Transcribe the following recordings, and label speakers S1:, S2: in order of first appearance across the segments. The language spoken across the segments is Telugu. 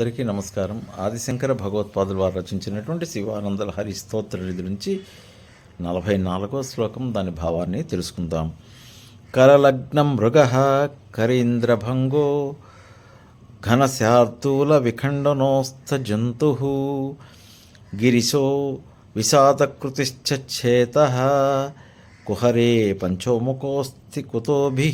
S1: అందరికీ నమస్కారం. ఆదిశంకర భగవత్పాదుల వారు రచించినటువంటి శివానందల హరి స్తోత్ర నిధి నుంచి నలభై నాలుగో శ్లోకం దాని భావాన్ని తెలుసుకుందాం. కరలగ్నం మృగ కరీంద్రభంగో ఘనశార్దూల విఖండనోస్థ జంతు గిరిశో విషాదకృతిశ్చేత కుహరే పంచోముఖోస్తి కుతోభి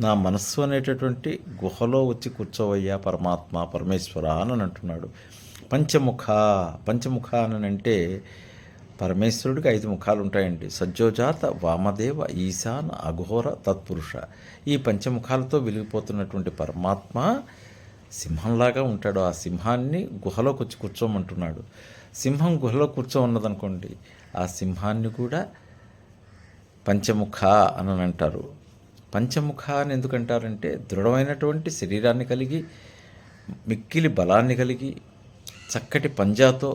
S1: నా మనస్సు అనేటటువంటి గుహలో వచ్చి కూర్చోవయ్యా పరమాత్మ పరమేశ్వర అని అంటున్నాడు. పంచముఖ పంచముఖ అని అంటే పరమేశ్వరుడికి ఐదు ముఖాలు ఉంటాయండి సజ్జోజాత వామదేవ ఈశాన్ అఘోర తత్పురుష. ఈ పంచముఖాలతో వెలిగిపోతున్నటువంటి పరమాత్మ సింహంలాగా ఉంటాడు. ఆ సింహాన్ని గుహలోకి వచ్చి కూర్చోమంటున్నాడు. సింహం గుహలో కూర్చో ఉన్నదనుకోండి ఆ సింహాన్ని కూడా పంచముఖ అని అంటారు పంచముఖ అని ఎందుకంటారంటే దృఢమైనటువంటి శరీరాన్ని కలిగి మిక్కిలి బలాన్ని కలిగి చక్కటి పంజాతో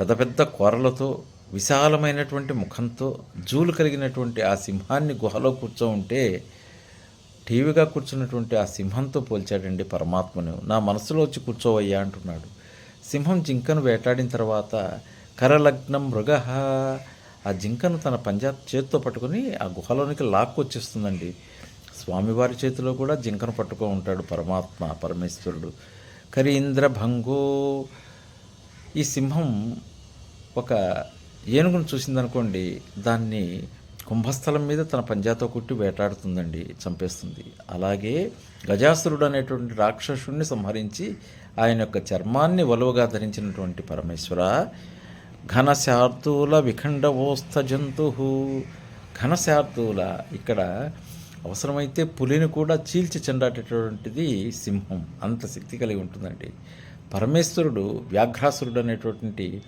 S1: పెద్ద పెద్ద కూరలతో విశాలమైనటువంటి ముఖంతో జూలు కలిగినటువంటి ఆ సింహాన్ని గుహలో కూర్చో ఉంటే టీవీగా కూర్చున్నటువంటి ఆ సింహంతో పోల్చాడండి పరమాత్మను. నా మనసులో వచ్చి కూర్చోవయ్యా అంటున్నాడు. సింహం జింకను వేటాడిన తర్వాత కరలగ్నం మృగ ఆ జింకను తన పంజా చేత్తో పట్టుకొని ఆ గుహలోనికి లాక్కు వచ్చేస్తుందండి. స్వామివారి చేతిలో కూడా జింకను పట్టుకో ఉంటాడు పరమాత్మ పరమేశ్వరుడు. కరీంద్ర భంగో ఈ సింహం ఒక ఏనుగును చూసిందనుకోండి దాన్ని కుంభస్థలం మీద తన పంజాతో కుట్టి వేటాడుతుందండి చంపేస్తుంది. అలాగే గజాసురుడు అనేటువంటి రాక్షసుడిని సంహరించి ఆయన యొక్క చర్మాన్ని వలువగా ధరించినటువంటి పరమేశ్వర ఘనశార్దూల విఖండవోస్థ జంతు. ఘనశార్దూల ఇక్కడ అవసరమైతే పులిని కూడా చీల్చి చెండాటటువంటిది సింహం. అంత శక్తి కలిగి ఉంటుందండి. పరమేశ్వరుడు వ్యాఘ్రాసురుడు అనేటువంటి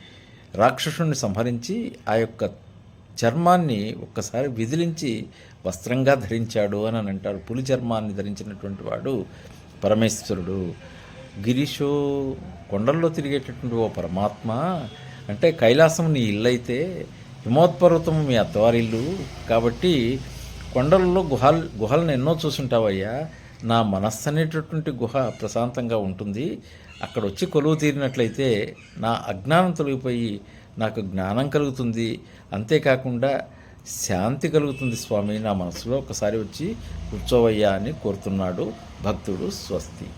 S1: రాక్షసుడిని సంహరించి ఆ యొక్క చర్మాన్ని ఒక్కసారి విదిలించి వస్త్రంగా ధరించాడు అని అని అంటారు. పులి చర్మాన్ని ధరించినటువంటి వాడు పరమేశ్వరుడు. గిరీషో కొండల్లో తిరిగేటటువంటి ఓ పరమాత్మ అంటే కైలాసం నీ ఇల్లు అయితే హిమోత్పర్వతం మీ అత్తవారిల్లు కాబట్టి కొండలలో గుహలు గుహలను ఎన్నో చూసుంటావయ్యా. నా మనస్సు అనేటటువంటి గుహ ప్రశాంతంగా ఉంటుంది. అక్కడ వచ్చి కొలువు తీరినట్లయితే నా అజ్ఞానం తొలగిపోయి నాకు జ్ఞానం కలుగుతుంది. అంతేకాకుండా శాంతి కలుగుతుంది స్వామి. నా మనసులో ఒకసారి వచ్చి కూర్చోవయ్యా అని కోరుతున్నాడు భక్తుడు స్వస్తి.